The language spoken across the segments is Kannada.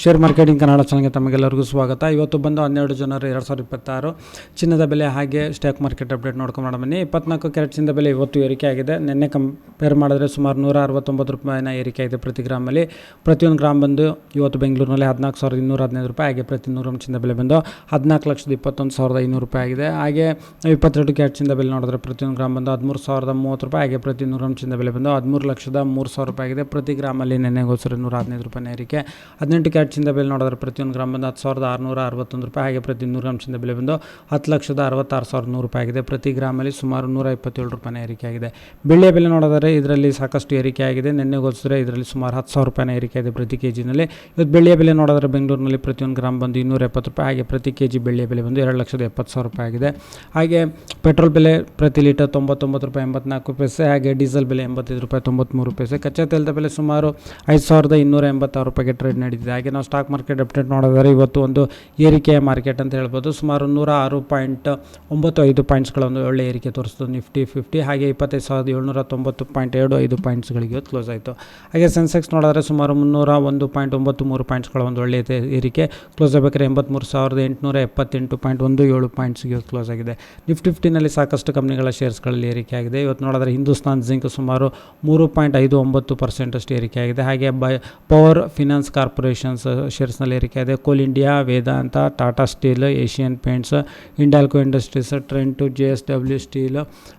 ಶೇರ್ ಮಾರ್ಕೆಟಿಂಗ್ ಕನ್ನಡ ಚಾನಲ್ಗೆ ತಮಗೆಲ್ಲರಿಗೂ ಸ್ವಾಗತ. ಇವತ್ತು ಬಂದು ಹನ್ನೆರಡು ಜನವರಿ ಎರಡು ಸಾವಿರದ ಇಪ್ಪತ್ತಾರು. ಚಿನ್ನದ ಬೆಲೆ ಹಾಗೆ ಸ್ಟಾಕ್ ಮಾರ್ಕೆಟ್ ಅಪ್ಡೇಟ್ ನೋಡ್ಕೊಂಡು ಬನ್ನಿ. ಇಪ್ಪತ್ನಾಲ್ಕು ಕ್ಯಾರೆಟ್ ಚಿನ್ನದ ಬೆಲೆ ಇವತ್ತು ಏರಿಕೆ ಆಗಿದೆ. ನಿನ್ನೆ ಕಂಪೇರ್ ಮಾಡಿದ್ರೆ ಸುಮಾರು ನೂರ ಅರವತ್ತೊಂಬತ್ತು ರೂಪಾಯಿನ ಏರಿಕೆ ಆಗಿದೆ ಪ್ರತಿ ಗ್ರಾಮಲ್ಲಿ. ಪ್ರತಿಯೊಂದು ಗ್ರಾಮ್ ಬಂದು ಇವತ್ತು ಬೆಂಗಳೂರಿನಲ್ಲಿ ಹದಿನಾಲ್ಕು ಸಾವಿರದ ಇನ್ನೂರ ಹದಿನೈದು ರೂಪಾಯಿ, ಹಾಗೆ ಪ್ರತಿ ನೂರು ಗ್ರಾಮ್ ಚಿನ್ನದ ಬೆಲೆ ಬಂದು ಹದಿನಾಲ್ಕು ಲಕ್ಷದ ಇಪ್ಪತ್ತೊಂದು ಸಾವಿರದ ಐನೂರು ರೂಪಾಯಿ ಆಗಿದೆ. ಹಾಗೆ ಇಪ್ಪತ್ತೆರಡು ಕ್ಯಾರೆಟ್ ಚಿನ್ನದ ಬೆಲೆ ನೋಡಿದ್ರೆ ಪ್ರತಿಯೊಂದು ಗ್ರಾಮ್ ಬಂದು ಹದಿಮೂರು ಸಾವಿರದ ಮೂವತ್ತು ರೂಪಾಯಿ, ಹಾಗೆ ಪ್ರತಿ ನೂರು ಗ್ರಾಮ್ ಚಿನ್ನದ ಬೆಲೆ ಬಂದು ಹದಿಮೂರು ಲಕ್ಷದ ಮೂರು ಸಾವಿರ ರೂಪಾಯಿ ಆಗಿದೆ. ಪ್ರತಿ ಗ್ರಾಮಲ್ಲಿ ನೆನ್ನೆಗೋಸ್ಕರ ನೂರ ಹದಿನೈದು ರೂಪಾಯಿ ಏರಿಕೆ. ಹದಿನೆಂಟು ಕ್ಯಾರೆಟ್ ಚಿನ್ನದ ಬೆಲೆ ನೋಡಿದ್ರೆ ಪ್ರತಿಯೊಂದು ಗ್ರಾಮ್ ಬಂದು ಹತ್ತು ಸಾವಿರದ ಆರುನೂರ ಅರವತ್ತೊಂದು ರೂಪಾಯಿ, ಹಾಗೆ ಪ್ರತಿ ನೂರು ಗ್ರಾಮ್ ಚಿನ್ನದ ಬೆಲೆ ಬಂದು ಹತ್ತು ಲಕ್ಷದ ಅರವತ್ತಾರು ಸಾವಿರದ ನೂರು ರೂಪಾಯಿ ಆಗಿದೆ. ಪ್ರತಿ ಗ್ರಾಮಲ್ಲಿ ಸುಮಾರು ನೂರ ಇಪ್ಪತ್ತೇಳು ರೂಪಾಯಿನ ಏರಿಕೆ ಆಗಿದೆ. ಬೆಳ್ಳಿಯ ಬೆಲೆ ನೋಡಿದರೆ ಇದರಲ್ಲಿ ಸಾಕಷ್ಟು ಏರಿಕೆ ಆಗಿದೆ. ನಿನ್ನೆಗೋಸ್ಕರ ಇದರಲ್ಲಿ ಸುಮಾರು ಹತ್ತು ಸಾವಿರ ರೂಪಾಯಿನ ಏರಿಕೆ ಆಗಿದೆ ಪ್ರತಿ ಕೆ ಜಿನಲ್ಲಿ ಇವತ್ತು ಬೆಳ್ಳಿಯ ಬೆಲೆ ನೋಡಿದ್ರೆ ಬೆಂಗಳೂರಿನಲ್ಲಿ ಪ್ರತಿಯೊಂದು ಗ್ರಾಮ್ ಬಂದು ಇನ್ನೂರ ಎಪ್ಪತ್ತು ರೂಪಾಯಿ, ಹಾಗೆ ಪ್ರತಿ ಕೆ ಜಿ ಬೆಳ್ಳಿಯ ಬೆಲೆ ಬಂದು ಎರಡು ಲಕ್ಷದ ಎಪ್ಪತ್ತು ಸಾವಿರ ರೂಪಾಯಿ ಆಗಿದೆ. ಹಾಗೆ ಪೆಟ್ರೋಲ್ ಬೆಲೆ ಪ್ರತಿ ಲೀಟರ್ ತೊಂಬತ್ತೊಂಬತ್ತು ರೂಪಾಯಿ ಎಂಬತ್ನಾಲ್ಕು ಪೈಸೆ, ಹಾಗೆ ಡೀಸೆಲ್ ಬೆಲೆ ಎಂಬತ್ತೈದು ರೂಪಾಯಿ ತೊಂಬತ್ತ್ಮೂರು ಪೈಸೆ. ಕಚ್ಚಾ ತೈಲದ ಬೆಲೆ ಸುಮಾರು ಐದು ಸಾವಿರದ ಇನ್ನೂರ ಎಂಬತ್ತಾರು ರೂಪಾಯಿಗೆ ಟ್ರೇಡ್ ನಡೀತಿದೆ. ಹಾಗೆ ನಾವು ಸ್ಟಾಕ್ ಮಾರ್ಕೆಟ್ ಅಪ್ಡೇಟ್ ನೋಡಿದರೆ ಇವತ್ತು ಒಂದು ಏರಿಕೆಯ ಮಾರ್ಕೆಟ್ ಅಂತ ಹೇಳ್ಬೋದು. ಸುಮಾರು ನೂರ ಆರು ಪಾಯಿಂಟ್ ಒಂಬತ್ತು ಐದು ಪಾಯಿಂಟ್ಸ್ಗಳ ಒಂದು ಒಳ್ಳೆ ಏರಿಕೆ ತೋರಿಸ್ತು. ನಿಫ್ಟಿ ಫಿಫ್ಟಿ ಹಾಗೆ ಇಪ್ಪತ್ತೈದು ಸಾವಿರದ ಏಳ್ನೂರ ತೊಂಬತ್ತು ಪಾಯಿಂಟ್ ಎರಡು ಐದು ಪಾಯಿಂಟ್ಸ್ಗಳಿಗೆ ಕ್ಲೋಸ್ ಆಯಿತು. ಹಾಗೆ ಸೆನ್ಸೆಕ್ಸ್ ನೋಡಿದ್ರೆ ಸುಮಾರು ಮುನ್ನೂರ ಒಂದು ಪಾಯಿಂಟ್ ಒಂಬತ್ತು ಮೂರು ಪಾಯಿಂಟ್ಸ್ಗಳ ಒಂದು ಒಳ್ಳೆಯ ಏರಿಕೆ ಕ್ಲೋಸ್ ಆಗಬೇಕಾದ್ರೆ ಎಂಬತ್ತ್ಮೂರು ಸಾವಿರದ ಎಂಟುನೂರ ಎಪ್ಪತ್ತೆಂಟು ಪಾಯಿಂಟ್ ಒಂದು ಏಳು ಪಾಯಿಂಟ್ಸ್ಗೆ ಕ್ಲೋಸ್ ಆಗಿದೆ. ನಿಫ್ಟಿ ಫಿಫ್ಟಿನಲ್ಲಿ ಸಾಕಷ್ಟು ಕಂಪ್ನಿಗಳ ಶೇರ್ಸ್ಗಳಲ್ಲಿ ಏರಿಕೆ ಆಗಿದೆ. ಇವತ್ತು ನೋಡಿದ್ರೆ ಹಿಂದೂಸ್ತಾನ್ ಜಿಂಕ್ ಸುಮಾರು ಮೂರು ಪಾಯಿಂಟ್ ಐದು ಒಂಬತ್ತು ಪರ್ಸೆಂಟಷ್ಟು ಏರಿಕೆ ಆಗಿದೆ. ಹಾಗೆ ಬೈ ಪವರ್ ಫಿನಾನ್ಸ್ ಕಾರ್ಪೊರೇಷನ್ಸ್ ಶೇರ್ಸ್ನಲ್ಲಿ ಏರಿಕೆ ಇದೆ. Coal India Vedanta Tata steel, Asian paints, Hindalco industries, Trent, J S W steel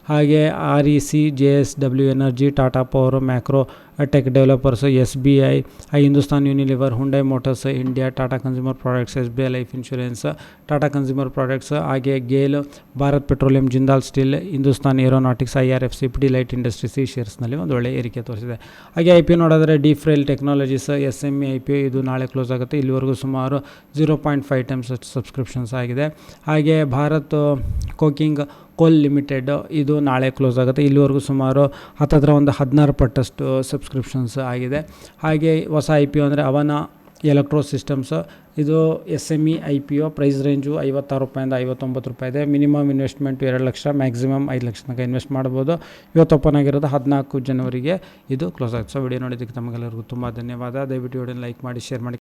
ಹಾಗೆ R E C, J S W energy, Tata power, macro tech developers S B I Hindustan Unilever Hyundai motors India Tata consumer products S B I life insurance Tata consumer products ಹಾಗೆ GAIL Bharat petroleum Jindal steel Hindustan aeronautics I R F C P D light industries ಈ ಶೇರ್ಸ್ನಲ್ಲಿ ಒಂದು ಒಳ್ಳೆಯ ಏರಿಕೆ ತೋರಿಸಿದೆ. ಹಾಗೆ ಐ ಪಿ ನೋಡಿದ್ರೆ D ಫ್ರೈಲ್ technologies S M E I P ಇದು ನಾಳೆ ಕ್ಲೋಸ್ ಆಗುತ್ತೆ. ಇಲ್ಲಿವರೆಗೂ ಸುಮಾರು zero point five times subscriptions ಆಗಿದೆ. ಹಾಗೆ ಭಾರತ್ ಕೋಕಿಂಗ್ ಕೋಲ್ ಲಿಮಿಟೆಡ್ ಇದು ನಾಳೆ ಕ್ಲೋಸ್ ಆಗುತ್ತೆ. ಇಲ್ಲಿವರೆಗೂ ಸುಮಾರು ಹತ್ತತ್ರ ಒಂದು ಹದಿನಾರು ಪಟ್ಟಷ್ಟು ಸಬ್ಸ್ಕ್ರಿಪ್ಷನ್ಸ್ ಆಗಿದೆ. ಹಾಗೆ ಹೊಸ ಐ ಪಿ ಒ ಅಂದರೆ ಅವನ ಎಲೆಕ್ಟ್ರೋ ಸಿಸ್ಟಮ್ಸ್ ಇದು S M E I P O price range ಐವತ್ತಾರು ರೂಪಾಯಿಂದ ಐವತ್ತೊಂಬತ್ತು ರೂಪಾಯಿ ಇದೆ. ಮಿನಿಮಮ್ ಇನ್ವೆಸ್ಟ್ಮೆಂಟ್ ಎರಡು ಲಕ್ಷ ಮ್ಯಾಕ್ಸಿಮಮ್ ಐದು ಲಕ್ಷ ತನಕ ಇನ್ವೆಸ್ಟ್ ಮಾಡ್ಬೋದು ಇವತ್ತು ಓಪನ್ ಆಗಿರೋದು ಹದಿನಾಲ್ಕು ಜನವರಿಗೆ ಇದು ಕ್ಲೋಸ್ ಆಗುತ್ತೆ. ಸೊ ವಿಡಿಯೋ ನೋಡಿದ್ದಕ್ಕೆ ತಮಗೆಲ್ಲರಿಗೂ ತುಂಬ ಧನ್ಯವಾದ. ದಯವಿಟ್ಟು ವಿಡಿಯೋನ ಲೈಕ್ ಮಾಡಿ ಶೇರ್ ಮಾಡಿ.